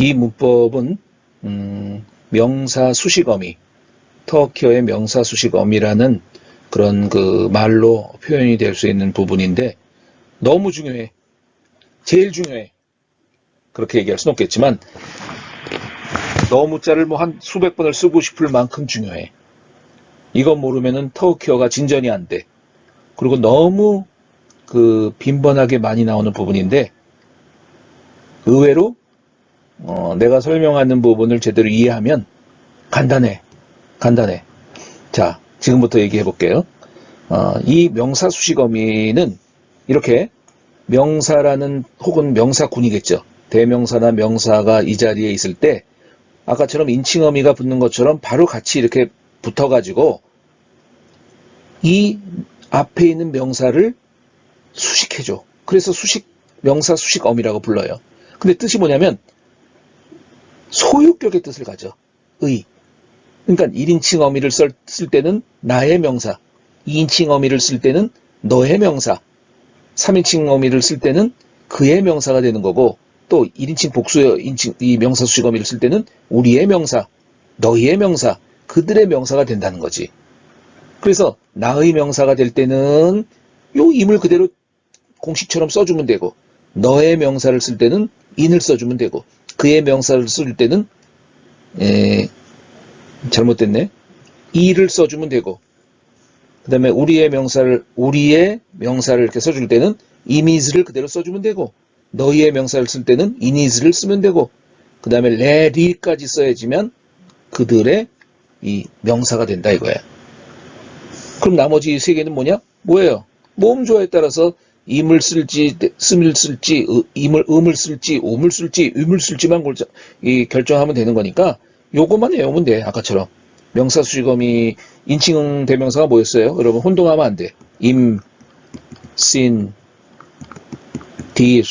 이 문법은 음, 명사 수식어미, 터키어의 명사 수식어미라는 그런 그 말로 표현이 될 수 있는 부분인데 너무 중요해. 제일 중요해. 그렇게 얘기할 수는 없겠지만 너무자를 뭐 한 수백 번을 쓰고 싶을 만큼 중요해. 이거 모르면은 터키어가 진전이 안 돼. 그리고 너무 그 빈번하게 많이 나오는 부분인데 의외로 어, 내가 설명하는 부분을 제대로 이해하면 간단해. 간단해. 자, 지금부터 얘기해 볼게요. 어, 이 명사 수식 어미는 이렇게 명사라는 혹은 명사군이겠죠. 대명사나 명사가 이 자리에 있을 때 아까처럼 인칭 어미가 붙는 것처럼 바로 같이 이렇게 붙어 가지고 이 앞에 있는 명사를 수식해줘. 그래서 수식, 명사 수식 어미라고 불러요. 근데 뜻이 뭐냐면 소유격의 뜻을 가져. 의. 그러니까 1인칭 어미를 쓸, 쓸 때는 나의 명사, 2인칭 어미를 쓸 때는 너의 명사, 3인칭 어미를 쓸 때는 그의 명사가 되는 거고 또 1인칭 복수의 인칭 이 명사 수식 어미를 쓸 때는 우리의 명사, 너희의 명사, 그들의 명사가 된다는 거지. 그래서 나의 명사가 될 때는 요 임을 그대로 공식처럼 써주면 되고 너의 명사를 쓸 때는 인을 써주면 되고 그의 명사를 쓸 때는 에, 잘못됐네 이를 써주면 되고 그 다음에 우리의 명사를 우리의 명사를 이렇게 써줄 때는 이미즈를 그대로 써주면 되고 너희의 명사를 쓸 때는 이니즈를 쓰면 되고 그 다음에 레디까지 써야지면 그들의 이 명사가 된다 이거야. 그럼 나머지 세 개는 뭐냐? 뭐예요? 모음 조화에 따라서 임을 쓸지, 씀을 쓸지, 의- 임을, 음을 쓸지, 오물 쓸지, 음을 쓸지만 골자, 이 결정하면 되는 거니까 요것만 외우면 돼. 아까처럼. 명사 수식어미 인칭 대명사가 뭐였어요? 여러분 혼동하면 안 돼. 임, 신, 딜,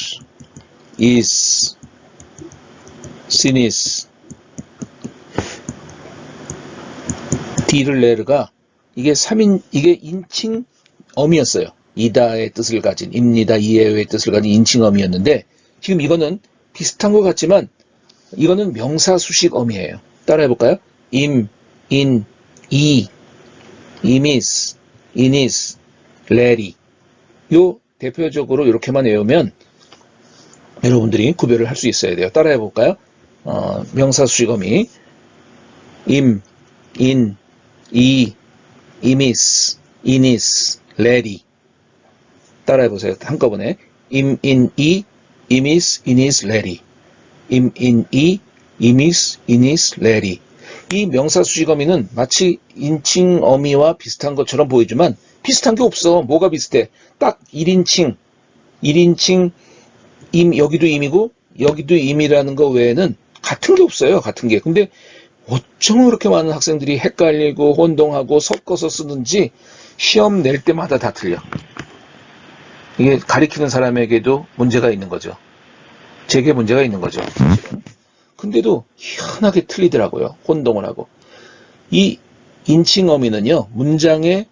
is, sinis, 디를레르가 이게 3인 이게 인칭 어미였어요. 이다의 뜻을 가진 입니다 이에의 뜻을 가진 인칭 어미였는데 지금 이거는 비슷한 것 같지만 이거는 명사 수식 어미예요. 따라해 볼까요? 임, 인, 이, 이미스, 이니스, 레리. 요 대표적으로 이렇게만 외우면 여러분들이 구별을 할 수 있어야 돼요. 따라해 볼까요? 어, 명사 수식 어미 임, 인, 이, 이미스, 이니스, 레디. 따라해 보세요. 한꺼번에. 임, 인, 이, 이미스, 이니스, 레디. 임, 인, 이, 이미스, 이니스, 레디. 이 명사 수식 어미는 마치 인칭 어미와 비슷한 것처럼 보이지만 비슷한 게 없어. 뭐가 비슷해? 딱 1인칭, 1인칭 임, 여기도 임이고 여기도 임이라는 거 외에는 같은 게 없어요. 같은 게. 근데 어쩜 그렇게 많은 학생들이 헷갈리고 혼동하고 섞어서 쓰는지 시험 낼 때마다 다 틀려. 이게 가리키는 사람에게도 문제가 있는 거죠. 제게 문제가 있는 거죠. 사실은. 근데도 희한하게 틀리더라고요. 혼동을 하고. 이 인칭 어미는요, 문장에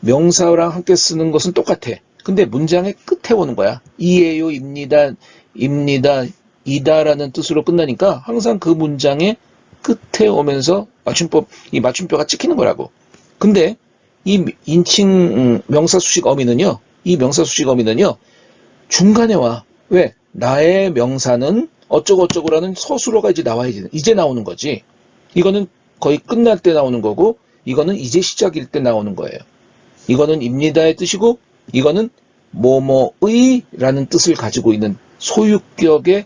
명사랑 함께 쓰는 것은 똑같아. 근데 문장의 끝에 오는 거야. 이에요, 입니다, 입니다, 이다라는 뜻으로 끝나니까 항상 그 문장의 끝에 오면서 맞춤법, 이 맞춤표가 찍히는 거라고. 근데 이 인칭 음, 명사 수식 어미는요, 이 명사 수식 어미는요, 중간에 와. 왜? 나의 명사는 어쩌고저쩌고라는 서술어가 이제 나와야 지. 이제 나오는 거지. 이거는 거의 끝날 때 나오는 거고, 이거는 이제 시작일 때 나오는 거예요. 이거는 입니다의 뜻이고, 이거는 뭐뭐의 라는 뜻을 가지고 있는 소유격의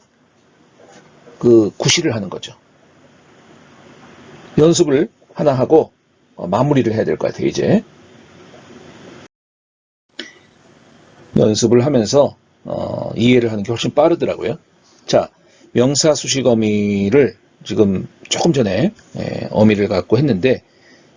그 구실을 하는 거죠. 연습을 하나 하고 어, 마무리를 해야 될 것 같아요, 이제. 연습을 하면서 어, 이해를 하는 게 훨씬 빠르더라고요. 자, 명사 수식 어미를 지금 조금 전에 예, 어미를 갖고 했는데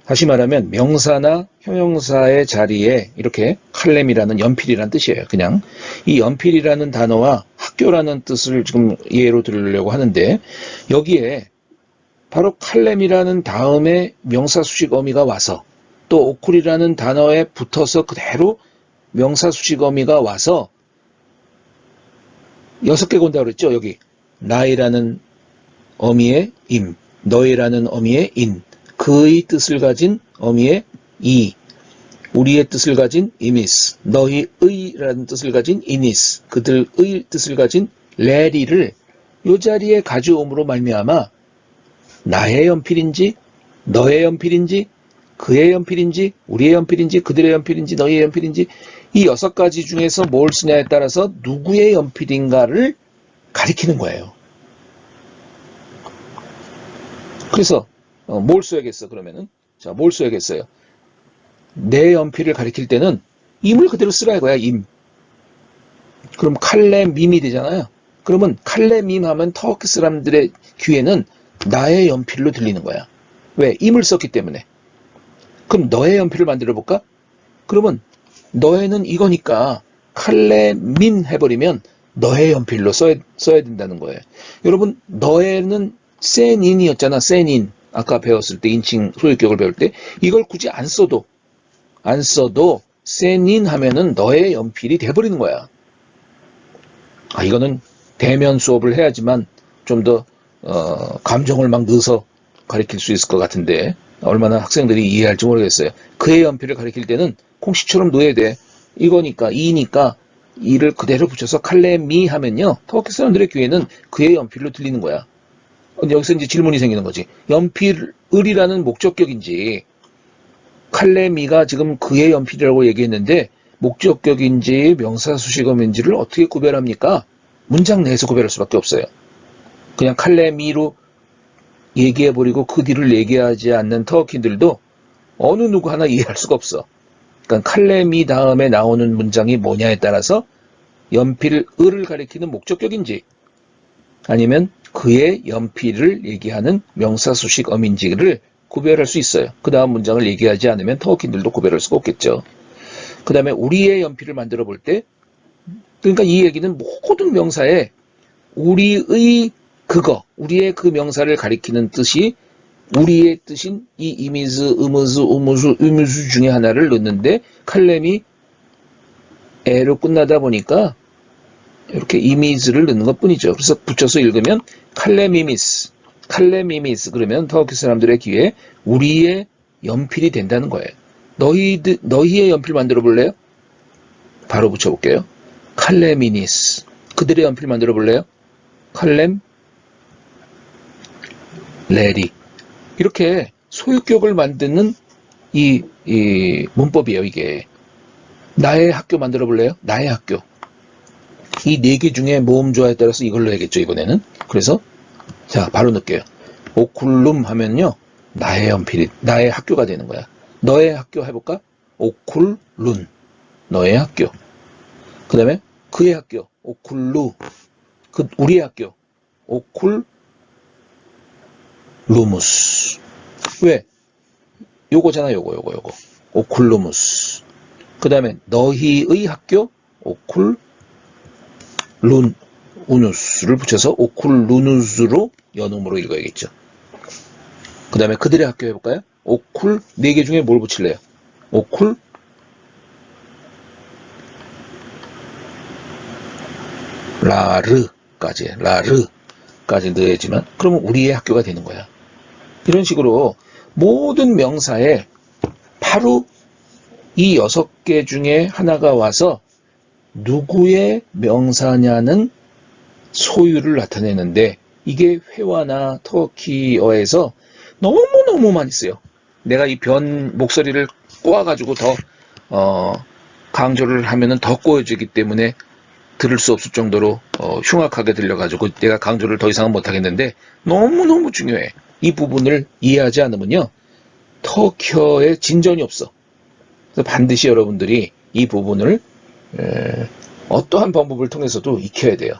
다시 말하면 명사나 형용사의 자리에 이렇게 칼렘이라는 연필이라는 뜻이에요. 그냥 이 연필이라는 단어와 학교라는 뜻을 지금 이해로 들으려고 하는데 여기에 바로 칼렘이라는 다음에 명사 수식 어미가 와서 또 오쿨이라는 단어에 붙어서 그대로 명사 수식 어미가 와서 여섯 개 온다고 그랬죠? 여기. 나이라는 어미의 임, 너희라는 어미의 인, 그의 뜻을 가진 어미의 이, 우리의 뜻을 가진 이미스, 너희의라는 뜻을 가진 이니스, 그들의 뜻을 가진 레리를 요 자리에 가져옴으로 말미암아 나의 연필인지 너의 연필인지 그의 연필인지 우리의 연필인지 그들의 연필인지 너희의 연필인지 이 여섯 가지 중에서 뭘 쓰냐에 따라서 누구의 연필인가를 가리키는 거예요. 그래서 어, 뭘 써야겠어 그러면은 자 뭘 써야겠어요? 내 연필을 가리킬 때는 임을 그대로 쓰라 이거야 임. 그럼 칼레 밈이 되잖아요. 그러면 칼레 밈 하면 터키 사람들의 귀에는 나의 연필로 들리는 거야. 왜? 임을 썼기 때문에. 그럼 너의 연필을 만들어 볼까? 그러면 너의는 이거니까 칼레 민 해버리면 너의 연필로 써야, 써야 된다는 거예요. 여러분 너의는 센인이었잖아. 센인. 아까 배웠을 때 인칭 소유격을 배울 때 이걸 굳이 안 써도 안 써도 센인 하면은 너의 연필이 돼버리는 거야. 아 이거는 대면 수업을 해야지만 좀더 어, 감정을 막 넣어서 가르칠 수 있을 것 같은데 얼마나 학생들이 이해할지 모르겠어요. 그의 연필을 가르칠 때는 공식처럼 넣어야 돼. 이거니까 이니까 이를 그대로 붙여서 칼레미 하면요. 터키 사람들의 귀에는 그의 연필로 들리는 거야. 여기서 이제 질문이 생기는 거지. 연필을이라는 목적격인지 칼레미가 지금 그의 연필이라고 얘기했는데 목적격인지 명사수식어인지를 어떻게 구별합니까? 문장 내에서 구별할 수밖에 없어요. 그냥 칼레미로 얘기해버리고 그 뒤를 얘기하지 않는 터키들도 어느 누구 하나 이해할 수가 없어. 그러니까 칼레미 다음에 나오는 문장이 뭐냐에 따라서 연필을 가리키는 목적격인지 아니면 그의 연필을 얘기하는 명사수식 어민지를 구별할 수 있어요. 그 다음 문장을 얘기하지 않으면 터키들도 구별할 수가 없겠죠. 그 다음에 우리의 연필을 만들어 볼 때, 그러니까 이 얘기는 모든 명사에 우리의 그거, 우리의 그 명사를 가리키는 뜻이 우리의 뜻인 이 이미즈, 음으즈, 우무수, 음유수 중에 하나를 넣는데 칼렘이 에로 끝나다 보니까 이렇게 이미즈를 넣는 것 뿐이죠. 그래서 붙여서 읽으면 칼레미미스, 칼레미미스 그러면 터키 사람들의 귀에 우리의 연필이 된다는 거예요. 너희들, 너희의 연필 만들어 볼래요? 바로 붙여볼게요. 칼레미니스. 그들의 연필 만들어 볼래요? 칼렘, 레리. 이렇게 소유격을 만드는 이, 이 문법이에요, 이게. 나의 학교 만들어 볼래요? 나의 학교. 이 네 개 중에 모음조화에 따라서 이걸로 해야겠죠, 이번에는. 그래서, 자, 바로 넣을게요. 오쿨룸 하면요, 나의 연필이, 나의 학교가 되는 거야. 너의 학교 해볼까? 오쿨룬. 너의 학교. 그 다음에 그의 학교. 오쿨루. 그, 우리의 학교. 오쿨 루무스. 왜? 요거잖아, 요거, 요거, 요거. 오쿨루무스. 그 다음에 너희의 학교. 오쿨 룬 우누스를 붙여서 오쿨 루누스로 연음으로 읽어야겠죠. 그 다음에 그들의 학교 해볼까요? 오쿨 네 개 중에 뭘 붙일래요? 오쿨 라르까지 라르까지 넣어야지만 그러면 우리의 학교가 되는 거야. 이런 식으로 모든 명사에 바로 이 여섯 개 중에 하나가 와서 누구의 명사냐는 소유를 나타내는데 이게 회화나 터키어에서 너무너무 많이 써요. 내가 이 변 목소리를 꼬아가지고 더, 어, 강조를 하면은 더 꼬여지기 때문에 들을 수 없을 정도로 어, 흉악하게 들려가지고 내가 강조를 더 이상은 못하겠는데 너무너무 중요해. 이 부분을 이해하지 않으면요. 터키어에 진전이 없어. 그래서 반드시 여러분들이 이 부분을 에, 어떠한 방법을 통해서도 익혀야 돼요.